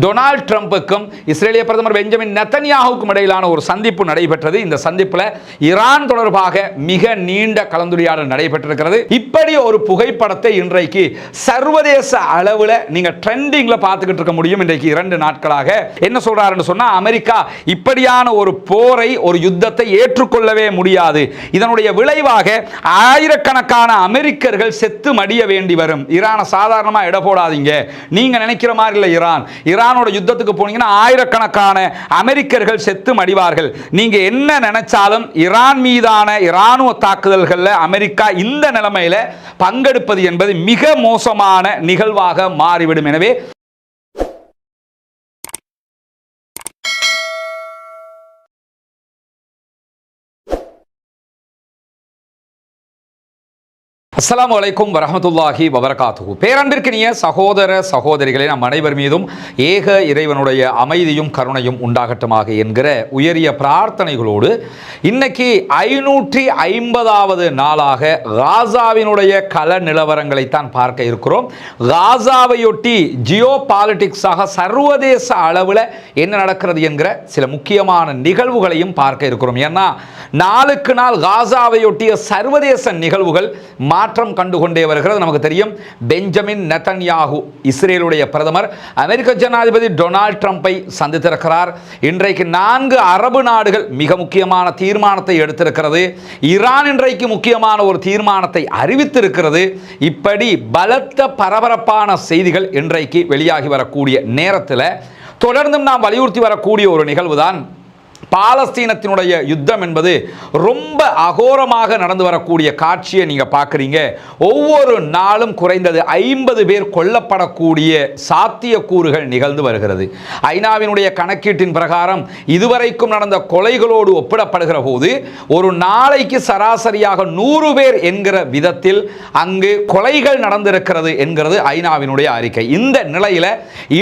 Donald ட்ரம்புக்கும் இஸ்ரேலிய பிரதமர் Benjamin நெத்தன்யாகுக்கும் இடையிலான ஒரு சந்திப்பு நடைபெற்றது. இந்த சந்திப்பில் ஈரான் தொடர்பாக மிக நீண்ட கலந்துரையாடல் நடைபெற்றிருக்கிறது. இப்படி ஒரு புகைப்படத்தை இன்றைக்கு சர்வதேச அளவில் நீங்கள் ட்ரெண்டிங்கில் பார்த்துக்கிட்டு இருக்க முடியும். இன்றைக்கு இரண்டு நாட்களாக. என்ன சொல்றாருன்னு சொன்னா அமெரிக்கா இப்படியான ஒரு போரை ஒரு யுத்தத்தை ஏற்றுக்கொள்ளவே முடியாது. இதனுடைய விளைவாக ஆயிரக்கணக்கான அமெரிக்கர்கள் செத்து மடிய வேண்டி வரும். ஈரானை சாதாரணமாக இட போடாதீங்க. நீங்க நினைக்கிற மாதிரி இல்லை ஈரான் ஈரானோட யுத்தத்துக்கு போனீங்கன்னா ஆயிரக்கணக்கான அமெரிக்கர்கள் செத்து மடிவார்கள். நீங்க என்ன நினைச்சாலும் ஈரான் மீதான இராணுவ தாக்குதல்களில் அமெரிக்கா இந்த நிலைமையில பங்கெடுப்பது என்பது மிக மோசமான நிகழ்வாக மாறிவிடும். எனவே அஸ்லாம் வலைக்கும் வரமத்துல்லாஹி வபரகாத்து பேரன்பிற்கினிய சகோதர சகோதரிகளே நம் அனைவர் மீதும் ஏக இறைவனுடைய அமைதியும் கருணையும் உண்டாகட்டுமாக என்கிற உயரிய பிரார்த்தனைகளோடு இன்னைக்கு ஐநூற்றி ஐம்பதாவது நாளாக காசாவினுடைய கல நிலவரங்களைத்தான் பார்க்க இருக்கிறோம். காசாவையொட்டி ஜியோ பாலிட்டிக்ஸாக சர்வதேச அளவில் என்ன நடக்கிறது என்கிற சில முக்கியமான நிகழ்வுகளையும் பார்க்க இருக்கிறோம். ஏன்னா நாளுக்கு நாள் காசாவையொட்டிய சர்வதேச நிகழ்வுகள் மாற்றம் கண்டு கொண்டே வருகிறது. நமக்கு தெரியும் பெஞ்சமின் நெத்தன்யாகு இஸ்ரேலுடைய பிரதமர். அமெரிக்க ஜனாதிபதி டொனால்ட் ட்ரம்ப்பை சந்தித்திருக்கிறார். இன்றைக்கு நான்கு அரபு நாடுகள் மிக முக்கியமான தீர்மானத்தை எடுத்திருக்கிறது. ஈரான் இன்றைக்கு முக்கியமான ஒரு தீர்மானத்தை அறிவித்திருக்கிறது. இப்படி பலத்த பரபரப்பான செய்திகள் இன்றைக்கு வெளியாகி வரக்கூடிய நேரத்தில் தொடர்ந்தும் நாம் வலியுறுத்தி வரக்கூடிய ஒரு நிகழ்வுதான் பாலஸ்தீனத்தினுடைய யுத்தம் என்பது ரொம்ப அகோரமாக நடந்து வரக்கூடிய காட்சியை நீங்கள் பார்க்குறீங்க. ஒவ்வொரு நாளும் குறைந்தது ஐம்பது பேர் கொல்லப்படக்கூடிய சாத்தியக்கூறுகள் நிகழ்ந்து வருகிறது. ஐநாவினுடைய கணக்கீட்டின் பிரகாரம் இதுவரைக்கும் நடந்த கொலைகளோடு ஒப்பிடப்படுகிற போது ஒரு நாளைக்கு சராசரியாக நூறு பேர் என்கிற விதத்தில் அங்கு கொலைகள் நடந்திருக்கிறது என்கிறது ஐநாவினுடைய அறிக்கை. இந்த நிலையில்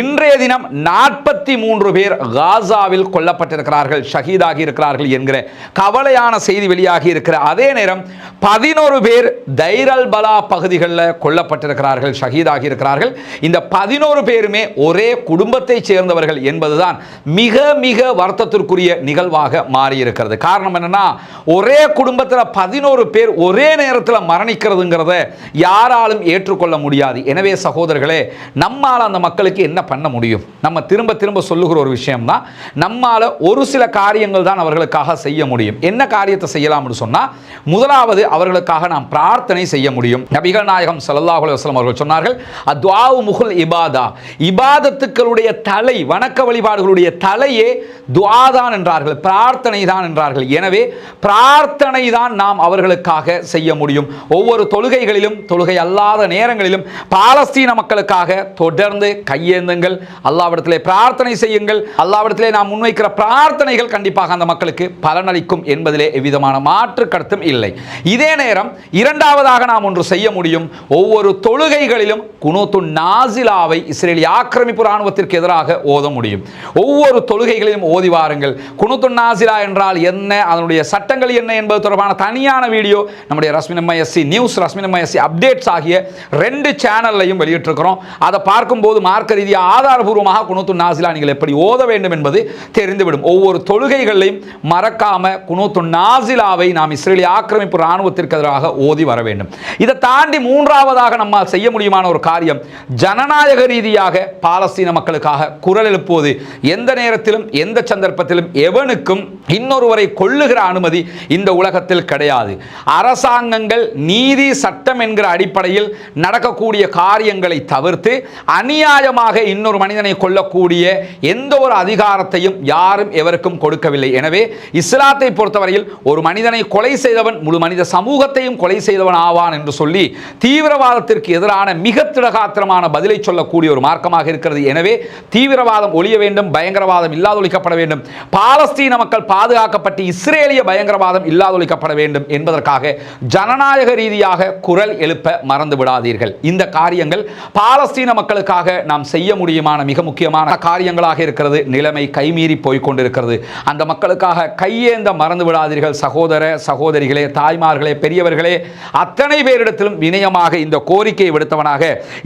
இன்றைய தினம் நாற்பத்தி மூன்று பேர் காசாவில் கொல்லப்பட்டிருக்கிறார்கள் ஷஹீதாகி இருக்கிறார்கள் என்கிற கவலையான செய்தி வெளியாகி இருக்கிற அதே நேரம் பதினோரு பேர் தைரல் பலா பகுதிகளில் கொல்லப்பட்டிருக்கிறார்கள் ஷஹீதாகி இருக்கிறார்கள். இந்த பதினோரு பேருமே ஒரே குடும்பத்தை சேர்ந்தவர்கள் என்பதுதான் மிக மிக வருத்தத்திற்குரிய நிகழ்வாக மாறியிருக்கிறது. காரணம் என்னன்னா ஒரே குடும்பத்தில் பதினோரு பேர் ஒரே நேரத்தில் மரணிக்கிறதுங்கிறத யாராலும் ஏற்றுக்கொள்ள முடியாது. எனவே சகோதரர்களே நம்மால் அந்த மக்களுக்கு என்ன பண்ண முடியும்? நம்ம திரும்ப திரும்ப சொல்லுகிற ஒரு விஷயம் தான் நம்மால் ஒரு சில காரியங்கள் தான் அவர்களுக்காக செய்ய முடியும். என்ன காரியத்தை செய்யலாம்னு சொன்னால் முதலாவது அவர்களுக்காக நாம் பிரார்த்தனை செய்ய முடியும். நபிகள் நாயகம் சல்லாஹ் அலுவலம் அவர்கள் சொன்னார்கள் அத்வாவு முகுல் இபாதா. இபாதத்துக்களுடைய தலை வணக்க வழிபாடுகளுடைய தலையே துஆ தான் என்றார்கள் பிரார்த்தனை தான் என்றார்கள். எனவே பிரார்த்தனை தான் நாம் அவர்களுக்காக செய்ய முடியும். ஒவ்வொரு தொழுகைகளிலும் தொழுகை அல்லாத நேரங்களிலும் பாலஸ்தீன மக்களுக்காக தொடர்ந்து கையேந்துங்கள். அல்லாவிடத்திலே பிரார்த்தனை செய்யுங்கள். அல்லாவிடத்திலே நாம் முன்வைக்கிற பிரார்த்தனைகள் கண்டிப்பாக அந்த மக்களுக்கு பலனளிக்கும் என்பதிலே எவ்விதமான மாற்று கருத்தும் இல்லை. இதே நேரம் இரண்டாவதாக நாம் ஒன்று செய்ய முடியும். ஒவ்வொரு தொழுகைகளிலும் குனோத்து நாசிலாவை இஸ்ரேலிய ஆக்கிரமிப்பு ராணுவத்திற்கு எதிராக ஓத முடியும். ஒவ்வொரு தொழுகைகளிலும் ஓதி வாருங்கள். குனூத்து நாசிலா என்றால் என்ன? அதனுடைய சட்டங்கள் என்ன என்பது தொடர்பான தனியான வீடியோ நம்முடைய Rasmin SC news Rasmin SC updates ஆகிய ரெண்டு சேனல்லையும் வெளியிட்டிருக்கிறோம். அதை பார்க்கும்போது மார்க்க ரீதியாக ஆதாரபூர்வமாக குனூத்து நாசிலா நீங்கள் எப்படி ஓத வேண்டும் என்பது தெரிந்துவிடும். ஒவ்வொரு தொழில் தொழுகைகளையும் மறக்காம குனூத்து நாசிலாவை நாம் இஸ்ரேலிய ஆக்கிரமிப்பு ராணுவத்திற்கு எதிராக ஓதி வர வேண்டும். இதை தாண்டி மூன்றாவதாக நம்மால் செய்ய முடியுமான ஒரு காரியம் ஜனநாயக ரீதியாக பாலஸ்தீன மக்களுக்காக குரல் எழுப்புவது. எந்த நேரத்திலும் எந்த சந்தர்ப்பத்திலும் எவனுக்கும் இன்னொருவரை கொள்ளுகிற அனுமதி இந்த உலகத்தில் கிடையாது. அரசாங்கங்கள் நீதி சட்டம் என்கிற அடிப்படையில் நடக்கக்கூடிய காரியங்களை தவிர்த்து அநியாயமாக இன்னொரு மனிதனை கொள்ளக்கூடிய எந்த ஒரு அதிகாரத்தையும் யாரும் எவருக்கும் கொடுக்கவில்லை. எனவே இஸ்லாத்தை பொறுத்தவரையில் ஒரு மனிதனை கொலை செய்தவன் முழு மனித சமூகத்தையும் கொலை செய்தவன் ஆவான் என்று சொல்லி தீவிரவாதத்திற்கு எதிரான மிக திடகாத்திரமான பதிலை சொல்லக்கூடிய ஒரு மார்க்கமாக இருக்கிறது. எனவே தீவிரவாதம் ஒழிய வேண்டும் பயங்கரவாதம் இல்லாதொழிக்கப்பட வேண்டும். பாலஸ்தீன மக்கள் பாதுகாக்கப்பட்டு இஸ்ரேலிய பயங்கரவாதம் இல்லாதொழிக்கப்பட வேண்டும் என்பதற்காக ஜனநாயக ரீதியாக குரல் எழுப்ப மறந்து விடாதீர்கள். இந்த காரியங்கள் பாலஸ்தீன மக்களுக்காக நாம் செய்ய முடியுமான மிக முக்கியமான காரியங்களாக இருக்கிறது. நிலைமை கைமீறி போய்கொண்டிருக்கிறது அந்த மக்களுக்காக கையேந்த மறந்து விடாதீர்கள். சகோதர சகோதரிகளே தாய்மார்களே பெரியவர்களே அத்தனை பேரிடத்திலும் வினயமாக இந்த கோரிக்கையை விடுத்தவனாக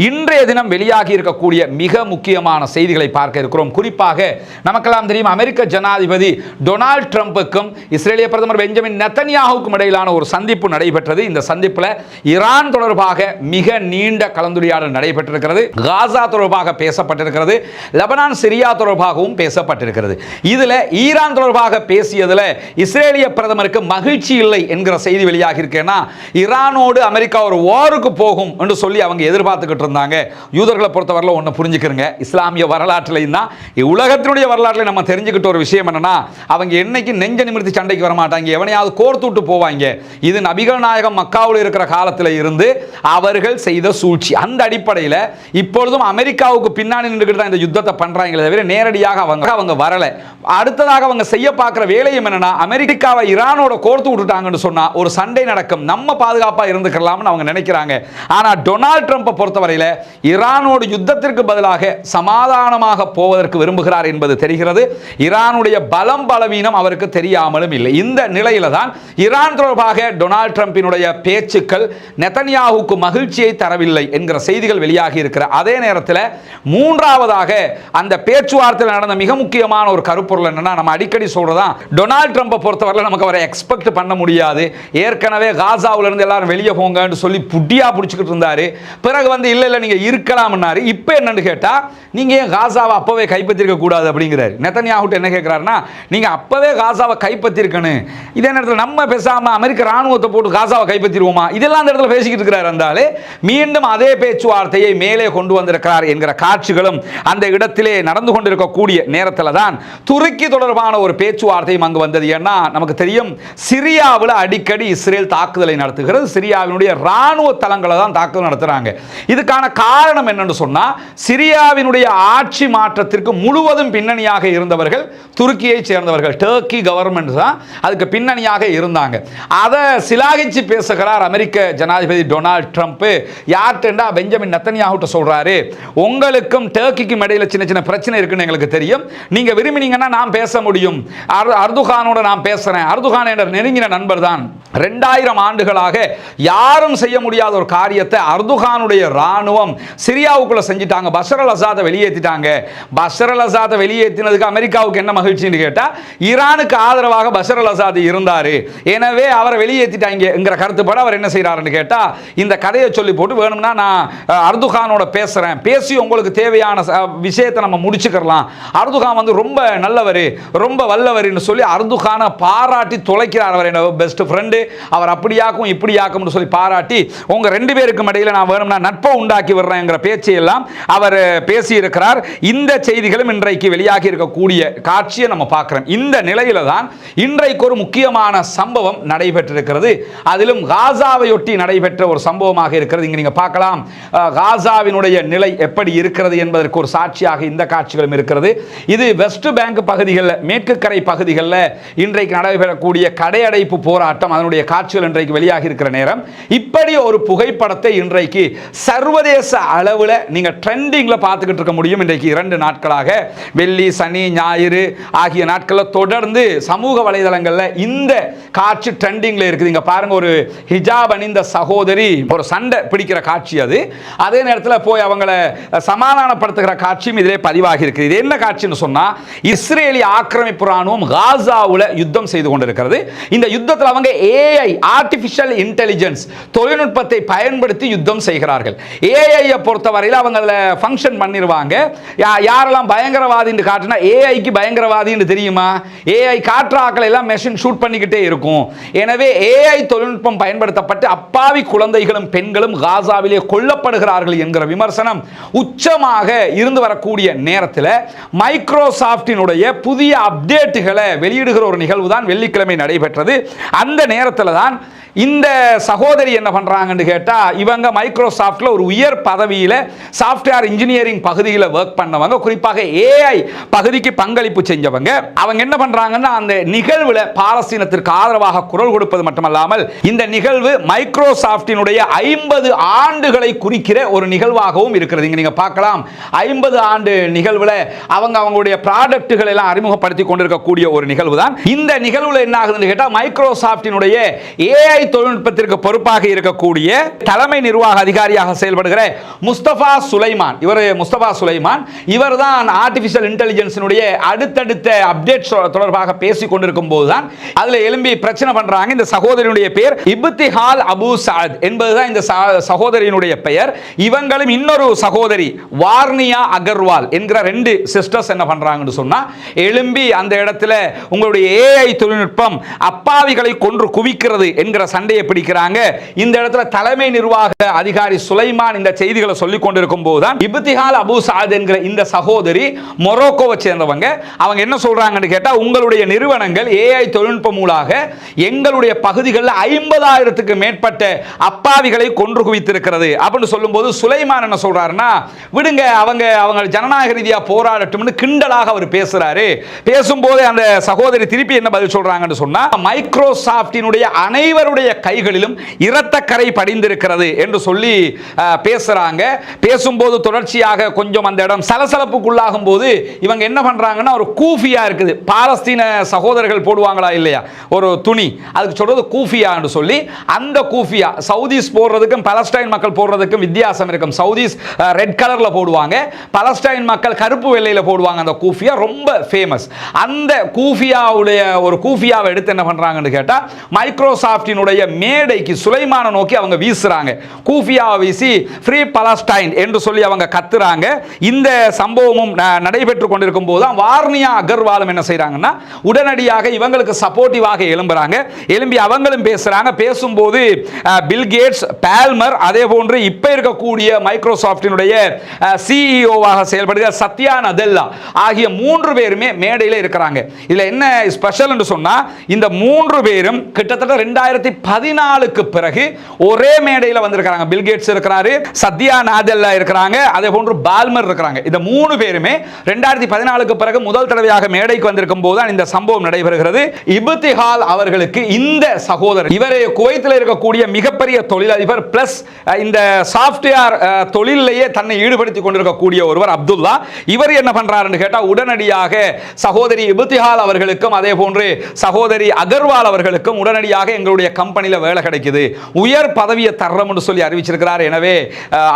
இன்றைய தினம் வெளியாகி இருக்கக்கூடிய மிக முக்கியமான செய்திகளை பார்க்க இருக்கிறோம். குறிப்பாக நமக்கெல்லாம் தெரியும் அமெரிக்க ஜனாதிபதி டொனால்ட் ட்ரம்புக்கும் இஸ்ரேலிய பிரதமர் பெஞ்சமின் நெத்தனியாவுக்கும் இடையிலான ஒரு சந்திப்பு நடைபெற்றது. இந்த சந்திப்பில் ஈரான் தொடர்பாக மிக நீண்ட கலந்துரையாடல் நடைபெற்றிருக்கிறது. காசா தொடர்பாக பேசப்பட்டிருக்கிறது. லெபனான் சிரியா தொடர்பாகவும் பேசப்பட்டிருக்கிறது. இதில் ஈரான் ஈரான் தொடர்பாக பேசியதில் இஸ்ரேலிய பிரதமருக்கு மகிழ்ச்சி இல்லை என்கிற செய்தி வெளியாக இருக்கேன்னா ஈரானோடு அமெரிக்கா ஒரு வாருக்கு போகும் என்று சொல்லி அவங்க எதிர்பார்த்துக்கிட்டு இருந்தாங்க. யூதர்களை பொறுத்தவரையில் ஒன்று புரிஞ்சுக்கிறங்க. இஸ்லாமிய வரலாற்றிலையும் தான். உலகத்தினுடைய வரலாற்றில் நம்ம தெரிஞ்சுக்கிட்ட ஒரு விஷயம் என்னன்னா அவங்க என்னைக்கு நெஞ்ச நிமிர்த்தி சண்டைக்கு வர மாட்டாங்க எவனையாவது கோர்த்து விட்டு போவாங்க. இது நபிகள் நாயகம் மக்காவில் இருக்கிற காலத்தில் இருந்து அவர்கள் செய்த சூழ்ச்சி. அந்த அடிப்படையில் இப்பொழுதும் அமெரிக்காவுக்கு பின்னாடி நின்றுக்கிட்டு தான் இந்த யுத்தத்தை பண்ணுறாங்களே தவிர நேரடியாக அவங்க அவங்க வரலை. அடுத்ததாக அவங்க செய்ய பார்க்குற வேலையும் என்னன்னா அமெரிக்காவை ஈரானோட கோர்த்து விட்டுட்டாங்கன்னு சொன்னால் ஒரு சண்டை நடக்கும். நம்ம பாதுகாப்பாக இருந்துக்கலாம்னு அவங்க நினைக்கிறாங்க. ஆனால் டொனால்ட் ட்ரம்ப்பை பொறுத்தவரையில் ஈரானோட யுத்தத்திற்கு பதிலாக சமாதானமாக போவதற்கு விரும்புகிறார் என்பது தெரிகிறது. ஈரானுடைய பலம் பலவீனம் அவருக்கு தெரியாமலும் இல்லை. இந்த நிலையில தான் ஈரான் தொடர்பாக டொனால்ட் ட்ரம்பினுடைய பேச்சுக்கள் நெத்தன்யாவுக்கு மகிழ்ச்சியை தரவில்லை என்கிற செய்திகள் வெளியாகி இருக்கிற அதே நேரத்தில் மூன்றாவதாக அந்த பேச்சுவார்த்தையில் நடந்த மிக முக்கியமான ஒரு கருப்பொருள் என்னன்னா நம்ம அடிக்கடி சொல்றதா டொனால்ட் ட்ரம்ப்பை பொறுத்தவரையில் நமக்கு அவரை எக்ஸ்பெக்ட் பண்ண முடியாது. ஏற்கனவே காசாவுல இருந்து எல்லாரும் வெளியே போங்கன்னு சொல்லி புட்டியா பிடிச்சிக்கிட்டு இருந்தாரு. பிறகு வந்து இல்லை இல்லை நீங்க இருக்கலாம்னாரு. இப்போ என்னன்னு கேட்டா நீங்க ஏன் காசாவை அப்பவே கைப்பற்றிருக்க கூடாது? அப்படிங்கிறாரு. நெத்தன்யாஹுட்டு என்ன கேட்கிறாருன்னா நீங்க அப்பவே காசாவை கைப்பற்றிருக்கணும். இதே நேரத்தில் நம்ம பேசாம அமெரிக்க ராணுவத்தை போட்டு காசாவை கைப்பற்றிடுவோமா இதெல்லாம் அந்த இடத்துல பேசிக்கிட்டு இருக்கிறார் இருந்தாலே மீண்டும் அதே பேச்சுவார்த்தையை மேலே கொண்டு வந்திருக்கிறார் என்கிற காட்சிகளும் அந்த இடத்திலே நடந்து கொண்டிருக்கக்கூடிய நேரத்தில் தான் துருக்கி தொடர்பான ஒரு பேச்சுவார்த்தையும் அங்கு வந்தது. ஏன்னா நமக்கு தெரியும் சிரியாவில் அடிக்கடி இஸ்ரேல் தாக்குதலை நடத்துகிறது. சிரியாவினுடைய இராணுவ தளங்களை தான் தாக்குதல் நடத்துறாங்க. இதுக்கான காரணம் என்னன்னு சொன்னா சிரியாவினுடைய ஆட்சி மாற்றத்திற்கு முழுவதும் பின்னணியாக இருந்தவர்கள் துருக்கியை சேர்ந்தவர்கள் டர்க்கி கவர்மெண்ட் தான் அதுக்கு பின்னணியாக இருந்தாங்க. அதை சிலாகிச்சு பேசுகிறார் அமெரிக்க ஜனாதிபதி டொனால்ட் ட்ரம்ப். யார்கிட்டா பெஞ்சமின் நத்தனியாகிட்ட சொல்றாரு உங்களுக்கும் டர்க்கிக்கும் இடையில சின்ன சின்ன பிரச்சனை இருக்குன்னு எங்களுக்கு தெரியும். நீங்க விரும்பினீங்கன்னா நான் பேச முடியும். முடியும். அர்துகானோட நான் பேசுறேன். அர்துகான் என்ற நெருங்கின நண்பர் தான் ரெண்டாயிரம் ஆண்டுகளாக யாரும் செய்ய முடியாத ஒரு காரியத்தை அர்துகானுடைய ராணுவம் சிரியாவுக்குள்ள செஞ்சிட்டாங்க. பஷர் அல் அசாதை வெளியேற்றிட்டாங்க பஷர் அல் அசாதை வெளியேற்றினதுக்கு அமெரிக்காவுக்கு என்ன மகிழ்ச்சின்னு கேட்டால் ஈரானுக்கு ஆதரவாக பஷர் அல் அசாத் இருந்தாரு. எனவே அவரை வெளியேற்றிட்டாங்கிற கருத்துப்பட அவர் என்ன செய்கிறாருன்னு கேட்டா இந்த கதையை சொல்லி போட்டு வேணும்னா நான் அர்துகானோட பேசுறேன். பேசி உங்களுக்கு தேவையான விஷயத்தை நம்ம முடிச்சுக்கலாம் அர்துகான் வந்து ரொம்ப நல்லவர். ரொம்ப வல்லவர்னு சொல்லி அர்துகானை பாராட்டி தொலைக்கிறார் அவர் என்ன பெஸ்ட் ஃப்ரெண்டு அவர் அப்படியாக்கும் இப்படியாக்கும்னு சொல்லி பாராட்டி உங்க ரெண்டு பேருக்கும் இடையில நான் வேணும்னா நட்பை உண்டாக்கி விடுறேங்கிற பேச்சை எல்லாம் அவர் பேசியிருக்கிறார். இந்த செய்திகளும் இன்றைக்கு வெளியாகி இருக்கக்கூடிய காட்சியை நம்ம பார்க்குறோம். இந்த நிலையில தான் இன்றைக்கு ஒரு முக்கியமான சம்பவம் நடைபெற்றிருக்கிறது. அதிலும் காசாவையொட்டி நடைபெற்ற ஒரு சம்பவமாக இருக்கிறது. இங்கே நீங்க பார்க்கலாம். காசாவினுடைய நிலை எப்படி இருக்கிறது என்பதற்கு ஒரு சாட்சியாக இந்த காட்சிகளும் இருக்கிறது. இது வெஸ்ட் பேங்க் பகுதிகளில் மேற்கு கரை பகுதிகளில் இன்றைக்கு நடைபெறக்கூடிய கடையடைப்பு போராட்டம் அதனுடைய காட்சிகள் இன்றைக்கு வெளியாகி இருக்கிற நேரம். இப்படி ஒரு புகைப்படத்தை இன்றைக்கு சர்வதேச அளவில் நீங்கள் ட்ரெண்டிங்கில் பார்த்துக்கிட்டு இருக்க முடியும். இன்றைக்கு இரண்டு நாட்களாக வெள்ளி சனி ஞாயிறு ஆகிய நாட்களில் தொடர்ந்து சமூக வலைதளங்களில் இந்த காட்சி ட்ரெண்டிங்கில் இருக்குது. இங்கே பாருங்கள் ஒரு ஹிஜாப் அணிந்த சகோதரி ஒரு சண்டை பிடிக்கிற காட்சி அது. அதே நேரத்தில் போய் அவங்கள சமாதானப்படுத்துகிற காட்சியும் இதிலே பதிவாகி இருக்குது இது என்ன காட்சின்னு சொன்னால் இஸ்ரேலி இஸ்ரேலிய ஆக்கிரமிப்பு ராணுவம் யுத்தம் செய்து கொண்டிருக்கிறது. இந்த யுத்தத்தில் அவங்க ஏஐ ஆர்டிஃபிஷியல் இன்டெலிஜென்ஸ் தொழில்நுட்பத்தை பயன்படுத்தி யுத்தம் செய்கிறார்கள். ஏஐயை பொறுத்தவரையில் அவங்க அதில் ஃபங்க்ஷன் பண்ணிடுவாங்க யாரெல்லாம் பயங்கரவாதின்னு காட்டினா ஏஐக்கு பயங்கரவாதின்னு தெரியுமா? ஏஐ காற்றாக்களை எல்லாம் மெஷின் ஷூட் பண்ணிக்கிட்டே இருக்கும். எனவே ஏஐ தொழில்நுட்பம் பயன்படுத்தப்பட்டு அப்பாவி குழந்தைகளும் பெண்களும் காசாவிலே கொல்லப்படுகிறார்கள் என்கிற விமர்சனம் உச்சமாக இருந்து வரக்கூடிய நேரத்தில் மைக்ரோசாஃப்டினுடைய புதிய அப்டேட்டுகளை வெளியிடுகிற ஒரு நிகழ்வு தான் வெள்ளிக்கிழமை நடைபெற்றது. அந்த நேரத்தில் தான் இந்த சகோதரி என்ன பண்ணுறாங்கன்னு கேட்டால் இவங்க மைக்ரோசாஃப்டில் ஒரு உயர் பதவியில் சாஃப்ட்வேர் இன்ஜினியரிங் பகுதியில் ஒர்க் பண்ணவங்க குறிப்பாக ஏஐ பகுதிக்கு பங்களிப்பு செஞ்சவங்க. அவங்க என்ன பண்ணுறாங்கன்னா அந்த நிகழ்வில் பாலஸ்தீனத்திற்கு ஆதரவாக குரல் கொடுப்பது மட்டுமல்லாமல் இந்த நிகழ்வு மைக்ரோசாஃப்டினுடைய ஐம்பது ஆண்டுகளை குறிக்கிற ஒரு நிகழ்வாகவும் இருக்கிறது. இங்கே நீங்கள் பார்க்கலாம். ஐம்பது ஆண்டு நிகழ்வில் அவங்க அவங்களுடைய ப்ராடக்ட்டுகள் எல்லாம் அறிமுகப்படுத்தி கொண்டிருக்கக்கூடிய ஒரு நிகழ்வு தான் இந்த நிகழ்வில் என்ன ஆகுதுன்னு கேட்டால் மைக்ரோசாஃப்டினுடைய ஏஐ தொழில்நுட்பத்திற்கு பொறுப்பாக இருக்கக்கூடிய தலைமை நிர்வாக அதிகாரியாக செயல்படுகிற முஸ்தபா சுலைமான். இவர் முஸ்தபா சுலைமான். இவர் தான் ஆர்டிபிஷியல் இன்டெலிஜென்ஸினுடைய அடுத்தடுத்த அப்டேட் தொடர்பாக பேசிக் கொண்டிருக்கும் போதுதான் அதில் எழும்பி பிரச்சனை பண்றாங்க. இந்த சகோதரியுடைய பெயர் இப்திஹால் அபு சாத் என்பதுதான் இந்த சகோதரியினுடைய பெயர். இவங்களும் இன்னொரு சகோதரி வார்னியா அகர்வால் என்கிற ரெண்டு சிஸ்டர்ஸ் என்ன பண்றாங்கன்னு சொன்னா எழும்பி அந்த இடத்துல உங்களுடைய ஏஐ தொழில்நுட்பம் அப்பாவிகளை கொன்று குவிக்கிறது என்கிற சண்டையை பிடிக்கிறாங்க. இந்த இடத்துல தலைமை நிர்வாக அதிகாரி சுலைமான் இந்த செய்திகளை சொல்லிக் கொண்டிருக்கும் போதுதான் இப்திஹால் அபு சாத் என்கிற இந்த சகோதரி மொரோக்கோவை சேர்ந்தவங்க. அவங்க என்ன சொல்றாங்கன்னு கேட்டால் உங்களுடைய நிறுவனங்கள் ஏஐ தொழில்நுட்பம் மூலாக எங்களுடைய பகுதிகளில் ஐம்பதாயிரத்துக்கு மேற்பட்ட அப்பாவிகளை கொன்று குவித்திருக்கிறது. அப்படின்னு சொல்லும்போது சுலைமான் என்ன சொல்றாருன்னா விடுங்க அவங்க அவங்க ஜனநாயக ரீதியாக போராடட்டும்னு கிண்டலாக அவர் பேசுறாரு. பேசும்போது அந்த சகோதரி திருப்பி என்ன பதில் சொல்றாங்கன்னு சொன்னா மைக்ரோசாஃப்டினுடைய அனைவருடைய கைகளிலும் இரத்தக்கரை படிந்திருக்கிறது என்று சொல்லி பேசுகிறாங்க பேசுறாங்க. பேசும்போது தொடர்ச்சியாக கொஞ்சம் அந்த இடம் சலசலப்புக்குள்ளாகும் போது இவங்க என்ன பண்றாங்கன்னா ஒரு கூஃபியாக இருக்குது. பாலஸ்தீன சகோதரர்கள் போடுவாங்களா இல்லையா? ஒரு துணி. அதுக்கு சொல்கிறது கூஃபியான்னு சொல்லி அந்த கூஃபியா சவுதிஸ் போடுறதுக்கும் பலஸ்டைன் மக்கள் போடுறதுக்கும் வித்தியாசம் இருக்கும். சவுதிஸ் ரெட் கலர்ல போடுவாங்க. பலஸ்டைன் மக்கள் கருப்பு வெள்ளையில போடுவாங்க அந்த கூஃபியா ரொம்ப ஃபேமஸ் அந்த கூஃபியாவுடைய ஒரு கூஃபியாவை எடுத்து என்ன பண்றாங்கன்னு கேட்டால் மைக்ரோசாஃப்டினுடைய மேடைக்கு சுலைமான நோக்கி அவங்க வீசுறாங்க. கூஃபியாவை வீசி ஃப்ரீ பலஸ்டைன் என்று சொல்லி அவங்க கத்துறாங்க. இந்த சம்பவமும் ந- நடைபெற்று கொண்டிருக்கும் போது தான் வார்னியா அகர்வாலும் என்ன செய்கிறாங்கன்னா உடனடியாக இவங்களுக்கு சப்போர்ட்டிவாக எழும்புறாங்க. எழும்பி அவங்களும் பேசுறாங்க. பேசும்போது பில்கேட்ஸ் பில் கேட்ஸ் பால்மர் அதே போன்று இப்போ இருக்கக்கூடிய மைக்ரோசாஃப்டினுடைய சிஇஓவாக செயல்படுகிற சத்யா நதெல்லா ஆகிய மூன்று பேருமே மேடையில் இருக்கிறாங்க. இதில் என்ன ஸ்பெஷல் என்று இந்த மூன்று பேரும் கிட்டத்தட்ட ரெண்டாயிரத்தி பதினாலுக்கு பிறகு ஒரே மேடையில் வந்திருக்கிறாங்க. பில்கேட்ஸ் இருக்கிறாரு சத்யா நாதெல்லா இருக்கிறாங்க அதே போன்று பால்மர் இருக்கிறாங்க. இந்த மூணு பேருமே ரெண்டாயிரத்தி பதினாலுக்கு பிறகு முதல் தடவையாக மேடைக்கு வந்திருக்கும் போது தான் இந்த சம்பவம் நடைபெறுகிறது. இபுத்திஹால் அவர்களுக்கு இந்த சகோதரர் இவரே குவைத்தில் இருக்கக்கூடிய மிகப்பெரிய தொழிலதிபர் பிளஸ் இந்த சாஃப்ட்வேர் தொழிலையே தன்னை ஈடுபடுத்திக் கொண்டிருக்கக்கூடிய ஒருவர் அப்துல்லா. இவர் என்ன பண்றாருன்னு கேட்டால் உடனடியாக சகோதரி இபுத்திஹால் அவர்களுக்கும் அதே போன்று சகோதரி அகர்வால் அவர்களுக்கும் உடனடியாக எங்களுடைய கம்பெனியில் வேலை கிடைக்குது. உயர் பதவியை தர்றோம்னு சொல்லி அறிவிச்சிருக்கிறார். எனவே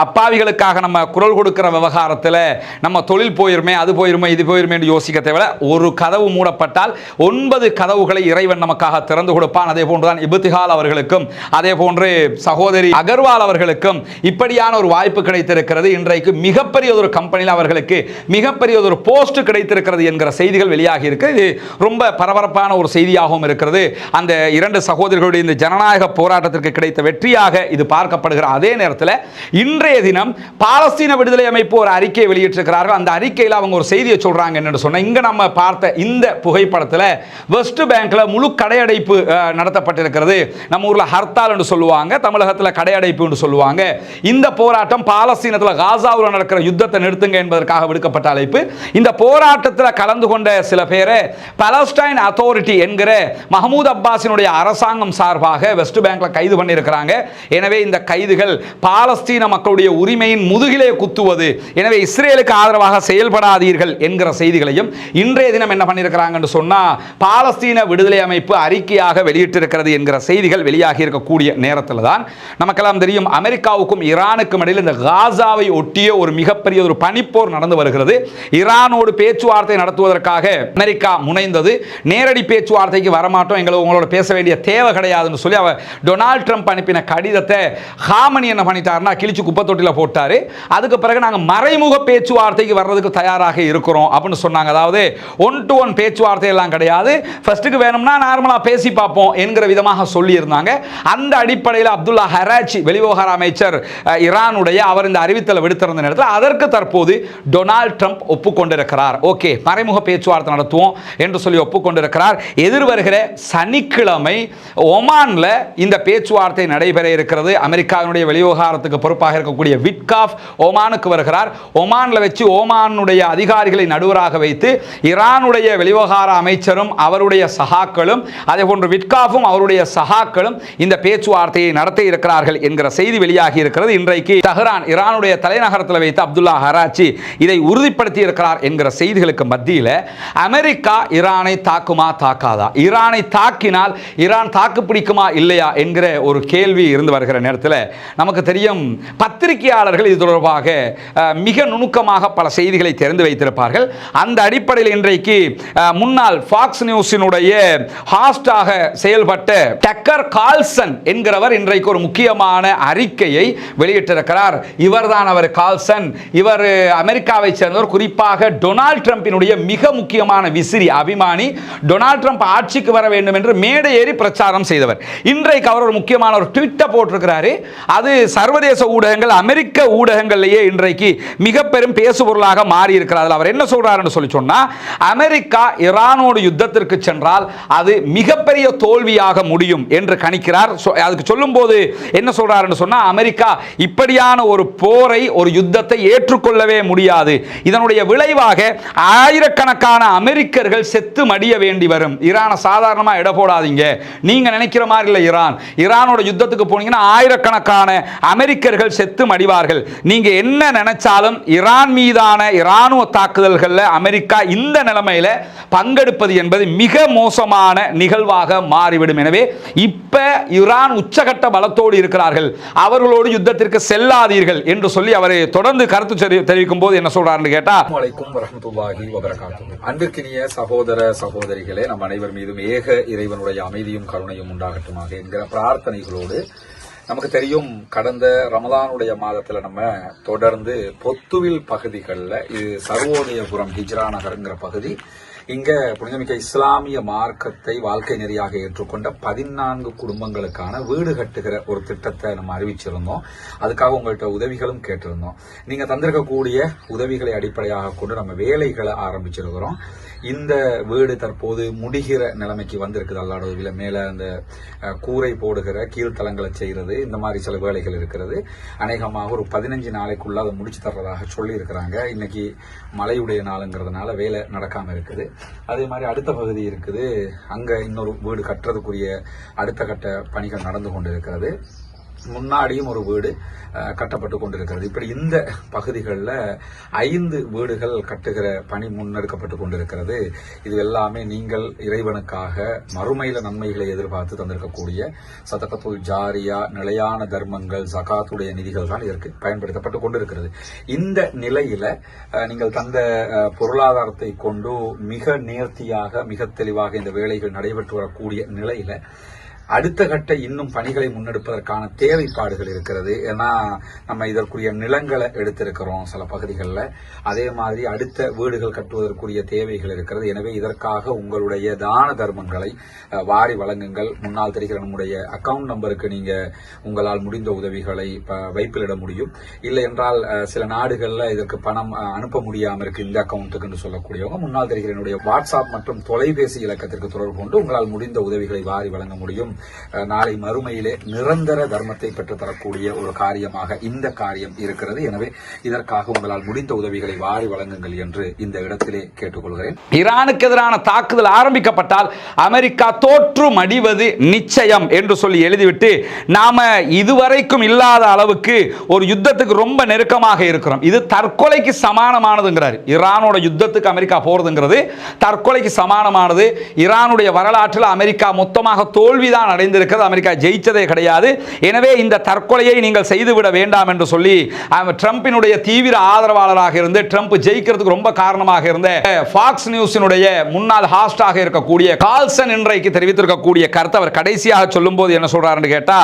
அப்பாவிகளுக்காக நம்ம குரல் கொடுக்கிற விவகாரத்தில் நம்ம தொழில் போயிருமே அது போயிருமே இது போயிருமே யோசிக்க தேவையில்ல. ஒரு கதவு மூடப்பட்டால் ஒன்பது கதவுகளை இறைவன் நமக்காக திறந்து கொடுப்பான். அதே போன்றுதான் இபுத்திகால் அவர்களுக்கும் அதே போன்று சகோதரி அகர்வால் அவர்களுக்கும் இப்படியான ஒரு வாய்ப்பு கிடைத்திருக்கிறது. இன்றைக்கு மிகப்பெரிய ஒரு கம்பெனியில் அவர்களுக்கு மிகப்பெரிய ஒரு போஸ்ட் கிடைத்திருக்கிறது என்கிற செய்திகள் வெளியாகி இருக்கு. இது ரொம்ப பரபரப்பான ஒரு செய்தியாகவும் இருக்கிறது. அந்த இரண்டு சகோதரிகளுடைய இந்த ஜனநாயக போராட்டத்திற்கு கிடைத்த வெற்றியாக இது பார்க்கப்படுகிற அதே நேரத்தில் இன்றைய தினம் பாலஸ்தீன விடுதலை அமைப்பு ஒரு அறிக்கையை வெளியிட்டிருக்கிறார்கள். அந்த அறிக்கையில் அவங்க ஒரு செய்தியை சொல்கிறாங்க என்னென்னு சொன்னால் இங்க நம்ம பார்த்த இந்த புகைப்படத்தில் வெஸ்ட் பேங்க்ல முழு கடையடைப்பு நடத்தப்பட்டிருக்கிறது. நம்ம ஊர்ல ஹர்த்தால் என்று சொல்லுவாங்க தமிழகத்தில் கடையடைப்பு என்று சொல்லுவாங்க. இந்த போராட்டம் பாலஸ்தீனத்தில் காசாவில் நடக்கிற யுத்தத்தை நிறுத்துங்க என்பதற்காக விடுக்கப்பட்ட அழைப்பு. இந்த போராட்டத்தில் கலந்து கொண்ட சில பேரை பலஸ்டைன் அத்தாரிட்டி என்கிற மஹமூத் அப்பாஸினுடைய அரசாங்கம் சார்பாக வெஸ்ட் பேங்க்ல கைது பண்ணியிருக்கிறாங்க. எனவே இந்த கைதுகள் பாலஸ்தீன மக்களுடைய உரிமையின் முதுகிலே குத்துவது. எனவே இஸ்ரேலுக்கு ஆதரவாக செயல்படாதீர்கள் என்கிற செய்திகளையும் இன்றைய தினம் என்ன பண்ணியிருக்கிறாங்கன்னு சொன்னால் பாலஸ்தீன விடுதலை அமைப்பு அறிக்கையாக வெளியிட்டிருக்கிறது என்கிற செய்திகள் வெளியாகி இருக்கக்கூடிய நேரத்தில் தான் நமக்கெல்லாம் தெரியும் அமெரிக்காவுக்கும் ஈரானுக்கும் இடையில் இந்த காசாவை ஒட்டிய ஒரு மிகப்பெரிய ஒரு பனிப்போர் நடந்து வருகிறது. ஈரானோடு பேச்சுவார்த்தை நடத்துவதற்காக அமெரிக்கா முனைந்தது. நேரடி பேச்சுவார்த்தைக்கு வரமாட்டோம். எங்களை உங்களோட பேச வேண்டிய தேவை கிடையாதுன்னு சொல்லி அவர் டொனால்ட் ட்ரம்ப் அனுப்பின கடிதத்தை ஹாமனி என்ன பண்ணிட்டாருன்னா கிழிச்சு குப்பை தொட்டில போட்டாரு. அதுக்கு பிறகு நாங்கள் மறைமுக பேச்சுவார்த்தைக்கு வர்றதுக்கு தயாராக இருக்கிறோம் அப்படின்னு சொன்னாங்க. அதாவது ஒன் டு ஒன் பேச்சுவார்த்தை எல்லாம் கிடையாது. ஃபர்ஸ்ட்டுக்கு வேணும்னா நார்மலாக பேசி பார்ப்போம் என்கிற விதமாக சொல்லியிருந்தாங்க. அந்த அடிப்படையில் அப்துல்லா ஹராச்சி வெளிவிவகார அமைச்சர் இரானுடைய ஈரானுடைய அவர் இந்த அறிவித்தலை விடுத்திருந்த நேரத்தில் அதற்கு தற்போது டொனால்ட் ட்ரம்ப் ஒப்புக்கொண்டிருக்கிறார். ஓகே மறைமுக பேச்சுவார்த்தை நடத்துவோம் என்று சொல்லி ஒப்புக்கொண்டிருக்கிறார். எதிர்வருகிற சனிக்கிழமை ஒமான் ஒமான்ல இந்த பேச்சுவார்த்தை நடைபெற இருக்கிறது. அமெரிக்காவினுடைய வெளிவிவகாரத்துக்கு பொறுப்பாக இருக்கக்கூடிய விட்காஃப் ஒமானுக்கு வருகிறார். ஒமானில் வச்சு ஓமானுடைய அதிகாரிகளை நடுவராக வைத்து ஈரானுடைய வெளிவிவகார அமைச்சரும் அவருடைய சகாக்களும் அதே போன்று விட்காஃபும் அவருடைய சகாக்களும் இந்த பேச்சுவார்த்தையை நடத்த இருக்கிறார்கள் என்கிற செய்தி வெளியாகி இருக்கிறது. இன்றைக்கு தஹ்ரான் ஈரானுடைய தலைநகரத்தில் வைத்து அப்துல்லா ஹராச்சி இதை உறுதிப்படுத்தி இருக்கிறார் என்கிற செய்திகளுக்கு மத்தியில் அமெரிக்கா ஈரானை தாக்குமா தாக்காதா? ஈரானை தாக்கினால் ஈரான் தாக்கு பிடிக்குமா இல்லையா என்கிற ஒரு கேள்வி இருந்து வருகிற நேரத்தில் நமக்கு தெரியும் பத்திரிகையாளர்கள் இது தொடர்பாக மிக நுணுக்கமாக பல செய்திகளை தெரிந்து வைத்திருப்பார்கள். அந்த அடிப்படையில் இன்றைக்கு முன்னாள் ஃபாக்ஸ் நியூஸினுடைய ஹாஸ்டாக செயல்பட்ட டக்கர் கால்சன் என்கிறவர் இன்றைக்கு ஒரு முக்கியமான அறிக்கையை வெளியிட்டிருக்கிறார். இவர்தான் அவர் கால்சன். இவர் அமெரிக்காவை சேர்ந்தவர். குறிப்பாக டொனால்ட் ட்ரம்பினுடைய மிக முக்கியமான விசிறி அபிமானி. டொனால்ட் ட்ரம்ப் ஆட்சிக்கு வர வேண்டும் என்று மேடை ஏறி பிரச்சாரம் செய்தவர். இன்றைக்கு அவர் ஒரு முக்கியமான ஒரு ட்விட்டை போட்டிருக்கிறாரு. அது சர்வதேச ஊடகங்கள் அமெரிக்க ஊடகங்கள்லேயே இன்றைக்கு மிக பெரும் பேசுபொருளாக மாறி இருக்கிறார் அதுல அவர் என்ன சொல்கிறாருன்னு சொல்லி சொன்னால் அமெரிக்கா ஈரானோடு யுத்தத்திற்கு சென்றால் அது மிகப்பெரிய தோல்வியாக முடியும் என்று கணிக்கிறார். அதுக்கு சொல்லும்போது என்ன சொல்கிறாருன்னு சொன்னால் அமெரிக்கா இப்படியான ஒரு போரை ஒரு யுத்தத்தை ஏற்றுக்கொள்ளவே முடியாது. இதனுடைய விளைவாக ஆயிரக்கணக்கான அமெரிக்கர்கள் செத்து மடிய வேண்டி வரும். ஈரானை சாதாரணமாக இட போடாதீங்க. நீங்கள் நினைக்கிற மாதிரி இல்லை ஈரான். ஈரானோட யுத்தத்துக்கு போனீங்கன்னா ஆயிரக்கணக்கான அமெரிக்கர்கள் செத்து மடிவார்கள். நீங்க என்ன நினைச்சாலும் ஈரான் மீதான இராணுவ தாக்குதல்களில் அமெரிக்கா இந்த நிலைமையில பங்கெடுப்பது என்பது மிக மோசமான நிகழ்வாக மாறிவிடும். எனவே இப்ப ஈரான் உச்சகட்ட பலத்தோடு இருக்கிறார்கள். அவர்களோடு யுத்தத்திற்கு செல்லாதீர்கள் என்று சொல்லி அவரை தொடர்ந்து கருத்து தெரிவிக்கும் போது என்ன சொல்றாருன்னு கேட்டா வலைக்கும் வரமத்துல்லாஹி வபரகாத்துஹு. அன்பிற்கினிய சகோதர சகோதரிகளே நம் அனைவர் மீதும் ஏக இறைவனுடைய அமைதியும் கருணையும் உண்டாக உண்டாகட்டுமாக என்கிற பிரார்த்தனைகளோடு நமக்கு தெரியும் கடந்த ரமலானுடைய மாதத்துல நம்ம தொடர்ந்து பொத்துவில் பகுதிகளில் இது சர்வோதயபுரம் ஹிஜ்ரா நகருங்கிற பகுதி இங்க புனிதமிக்க இஸ்லாமிய மார்க்கத்தை வாழ்க்கை நெறியாக ஏற்றுக்கொண்ட பதினான்கு குடும்பங்களுக்கான வீடு கட்டுகிற ஒரு திட்டத்தை நம்ம அறிவிச்சிருந்தோம். அதுக்காக உங்கள்கிட்ட உதவிகளும் கேட்டிருந்தோம். நீங்க தந்திருக்கக்கூடிய உதவிகளை அடிப்படையாக கொண்டு நம்ம வேலைகளை ஆரம்பிச்சிருக்கிறோம். இந்த வீடு தற்போது முடிகிற நிலைமைக்கு வந்திருக்குது. அல்லாட உதவியில மேல அந்த கூரை போடுகிற கீழ்த்தளங்களை செய்யறது இந்த மாதிரி சில வேலைகள் இருக்கிறது. அநேகமாக ஒரு பதினஞ்சு நாளைக்குள்ள அதை முடிச்சு தர்றதாக சொல்லி இருக்கிறாங்க இன்னைக்கு மழையுடைய நாளுங்கிறதுனால வேலை நடக்காம இருக்குது. அதே மாதிரி அடுத்த பகுதி இருக்குது. அங்கே இன்னொரு வீடு கட்டுறதுக்குரிய அடுத்த கட்ட பணிகள் நடந்து கொண்டு இருக்கிறது முன்னாடியும் ஒரு வீடு கட்டப்பட்டு கொண்டிருக்கிறது. இப்படி இந்த பகுதிகளில் ஐந்து வீடுகள் கட்டுகிற பணி முன்னெடுக்கப்பட்டு கொண்டிருக்கிறது. இது எல்லாமே நீங்கள் இறைவனுக்காக மறுமையில நன்மைகளை எதிர்பார்த்து தந்திருக்கக்கூடிய சதகத்துல் ஜாரியா நிலையான தர்மங்கள் சகாத்துடைய நிதிகள் தான் இதற்கு பயன்படுத்தப்பட்டு கொண்டிருக்கிறது. இந்த நிலையில நீங்கள் தந்த பொருளாதாரத்தை கொண்டு மிக நேர்த்தியாக மிக தெளிவாக இந்த வேலைகள் நடைபெற்று வரக்கூடிய நிலையில அடுத்த கட்ட இன்னும் பணிகளை முன்னெடுப்பதற்கான தேவைப்பாடுகள் இருக்கிறது. ஏன்னா நம்ம இதற்குரிய நிலங்களை எடுத்திருக்கிறோம் சில பகுதிகளில். அதே மாதிரி அடுத்த வீடுகள் கட்டுவதற்குரிய தேவைகள் இருக்கிறது. எனவே இதற்காக உங்களுடைய தான தர்மங்களை வாரி வழங்குங்கள். முன்னால் தெரிகிற நம்முடைய அக்கவுண்ட் நம்பருக்கு நீங்க உங்களால் முடிந்த உதவிகளை ப- வைப்பிலிட முடியும். இல்லை என்றால் சில நாடுகளில் இதற்கு பணம் அனுப்ப முடியாமல் இருக்கு இந்த அக்கவுண்ட்டுக்கு சொல்லக்கூடியவங்க. முன்னால் தெரிகிற என்னுடைய வாட்ஸ்அப் மற்றும் தொலைபேசி இலக்கத்திற்கு தொடர்பு கொண்டு உங்களால் முடிந்த உதவிகளை வாரி வழங்க முடியும். நாளை மறுமையிலே நிரந்தர தர்மத்தை பெற்றுத்தரக்கூடிய ஒரு காரியமாக இந்த காரியம் இருக்கிறது. எனவே இதற்காக உங்களால் முடிந்த உதவிகளை வாரி வழங்குங்கள் என்று இந்த இடத்திலே கேட்டுக்கொள்கிறேன். ஈரானுக்கு எதிரான தாக்குதல் ஆரம்பிக்கப்பட்டால் அமெரிக்கா தோற்று மடிவது நிச்சயம் என்று சொல்லி எழுதிவிட்டு நாம இதுவரைக்கும் இல்லாத அளவுக்கு ஒரு யுத்தத்துக்கு ரொம்ப நெருக்கமாக இருக்கிறோம். இது தற்கொலைக்கு சமானமானதுங்கிறார். ஈரானோட யுத்தத்துக்கு அமெரிக்கா போறதுங்கிறது தற்கொலைக்கு சமானமானது. ஈரானுடைய வரலாற்றில் அமெரிக்கா மொத்தமாக தோல்விதான் தான் அடைந்திருக்கிறது. அமெரிக்கா ஜெயிச்சதே கிடையாது. எனவே இந்த தற்கொலையை நீங்கள் செய்துவிட வேண்டாம் என்று சொல்லி ட்ரம்பினுடைய தீவிர ஆதரவாளராக இருந்து ட்ரம்ப் ஜெயிக்கிறதுக்கு ரொம்ப காரணமாக இருந்த ஃபாக்ஸ் நியூஸினுடைய முன்னாள் ஹாஸ்டாக இருக்கக்கூடிய கால்சன் இன்றைக்கு தெரிவித்திருக்கக்கூடிய கருத்தை அவர் கடைசியாக சொல்லும்போது என்ன சொல்றாருன்னு கேட்டா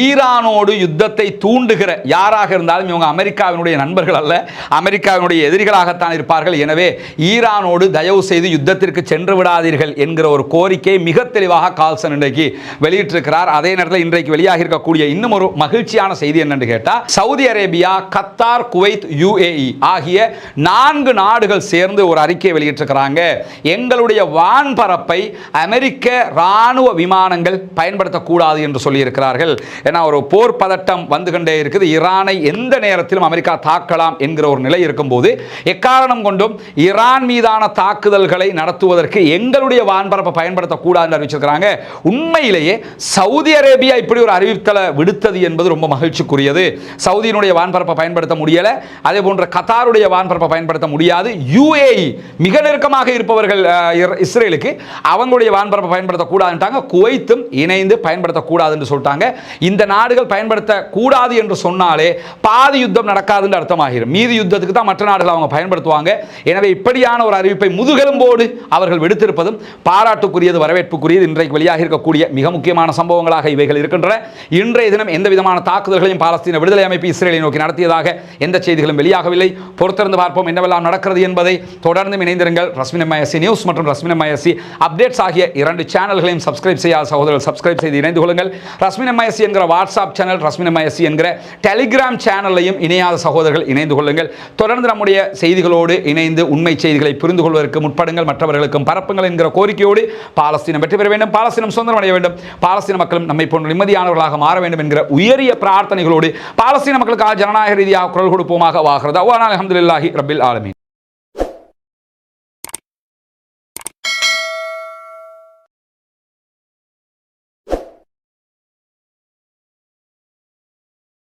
ஈரானோடு யுத்தத்தை தூண்டுகிற யாராக இருந்தாலும் இவங்க அமெரிக்காவினுடைய நண்பர்கள் அல்ல அமெரிக்காவினுடைய எதிரிகளாகத்தான் இருப்பார்கள். எனவே ஈரானோடு தயவு செய்து யுத்தத்திற்கு சென்று விடாதீர்கள் என்கிற ஒரு கோரிக்கை மிக தெளிவாக கால்சன் இன்றைக்கு வெளியிட்டிருக்கிறார். அதே நேரத்தில் இன்றைக்கு வெளியாக இருக்கக்கூடிய இன்னும் ஒரு மகிழ்ச்சியான செய்தி என்னன்னு கேட்டால் Saudi Arabia Qatar Kuwait UAE ஆகிய நான்கு நாடுகள் சேர்ந்து ஒரு அறிக்கையை வெளியிட்டிருக்கிறாங்க. எங்களுடைய வான்பரப்பை அமெரிக்க ராணுவ விமானங்கள் பயன்படுத்தக்கூடாது என்று சொல்லியிருக்கிறார்கள். ஏன்னா ஒரு போர் பதட்டம் வந்து கொண்டே இருக்குது. ஈரானை எந்த நேரத்திலும் அமெரிக்கா தாக்கலாம் என்கிற ஒரு நிலை இருக்கும்போது எக்காரணம் கொண்டும் ஈரான் மீதான தாக்குதல்களை நடத்துவதற்கு எங்களுடைய வான்பரப்பை பயன்படுத்தக்கூடாதுன்னு அறிவிச்சிருக்கிறாங்க. உண்மையிலேயே சவுதி அரேபியா இப்படி ஒரு அறிவித்தலை விடுத்தது என்பது ரொம்ப மகிழ்ச்சிக்குரியது. சவுதியினுடைய வான்பரப்பை பயன்படுத்த முடியல. அதே போன்ற கத்தாருடைய வான்பரப்பை பயன்படுத்த முடியாது. யுஏஇ மிக நெருக்கமாக இருப்பவர்கள் இஸ்ரேலுக்கு அவங்களுடைய வான்பரப்பை பயன்படுத்தக்கூடாதுன்ட்டாங்க. குவைத்தும் இணைந்து பயன்படுத்தக்கூடாது என்று சொல்லிட்டாங்க. இந்த நாடுகள் பயன்படுத்தக்கூடாது என்று சொன்னாலே பாதி யுத்தம் நடக்காதுன்னு அர்த்தமாகிடும். மீதி யுத்தத்துக்கு தான் மற்ற நாடுகள் அவங்க பயன்படுத்துவாங்க. எனவே இப்படியான ஒரு அறிவிப்பை முதுகெலும்போடு அவர்கள் விடுத்திருப்பதும் பாராட்டுக்குரியது வரவேற்புக்குரியது இன்றைக்கு வெளியாக இருக்கக்கூடிய மிக முக்கியமான சம்பவங்களாக இவைகள் இருக்கின்றன. இன்றைய தினம் எந்த விதமான தாக்குதல்களையும் பாலஸ்தீன விடுதலை அமைப்பு இஸ்ரேலை நோக்கி நடத்தியதாக எந்த செய்திகளும் வெளியாகவில்லை. பொறுத்திருந்து பார்ப்போம் என்னவெல்லாம் நடக்கிறது என்பதை தொடர்ந்து இணைந்திருங்கள். ரஸ்மின் மயசி நியூஸ் மற்றும் ரஸ்மின் மயசி அப்டேட்ஸ் ஆகிய இரண்டு சேனல்களையும் சப்ஸ்கிரைப் செய்யாத சகோதரர்கள் சப்ஸ்கிரைப் செய்து இணைந்து கொள்ளுங்கள். ரஸ்மின் மயசி என்கிற வாட்ஸ்அப் சேனல் ரஸ்மின் மயசி என்கிற டெலிகிராம் சேனலையும் இணையாத சகோதரர்கள் இணைந்து கொள்ளுங்கள். தொடர்ந்து நம்முடைய செய்திகளோடு இணைந்து உண்மை செய்திகளை புரிந்து கொள்வதற்கு முற்படுங்கள். மற்றவர்களுக்கும் பரப்புங்கள் என்கிற கோரிக்கையோடு பாலஸ்தீனம் வெற்றி பெற வேண்டும். பாலஸ்தீனம் சுதந்திரம் அடைய வேண்டும். பாலஸ்தீன மக்களும் நம்மை போன்ற நிம்மதியானவர்களாக மாற வேண்டும் என்கிற உயரிய பிரார்த்தனைகளோடு பாலஸ்தீன மக்களுக்காக ஜனநாயக ரீதியாக குரல் கொடுப்போமாக வாகிறது. அவ்வாறு அலமதுல்லாஹி ரபில் ஆலமீன்.